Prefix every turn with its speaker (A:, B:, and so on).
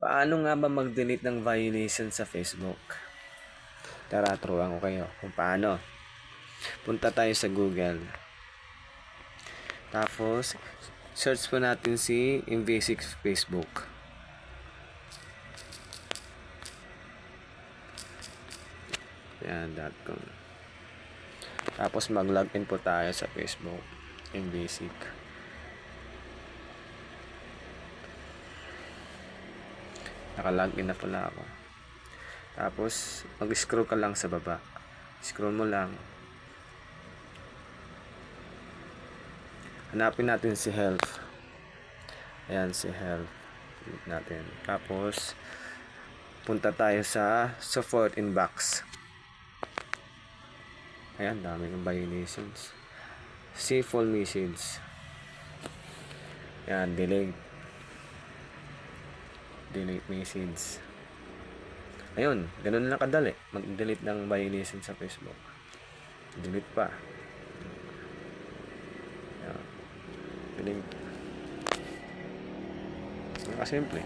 A: Paano nga ba mag-delete ng violation sa Facebook? Tara, turuan ko kayo kung paano. Punta tayo sa Google. Tapos, search po natin si Invasive Facebook. Yan, .com. Tapos mag-login po tayo sa Facebook. Invasive. Nakalogin na pala ako. Tapos, mag-scroll ka lang sa baba. Scroll mo lang. Hanapin natin si health. Ayan, si health. Click natin. Tapos, punta tayo sa support inbox. Ayan, dami ng violations. See full message. Ayan, delete. Delete message. Ayun, ganun lang kadali. Mag-delete ng violation sa Facebook. Delete pa. Delete. Nakasimple.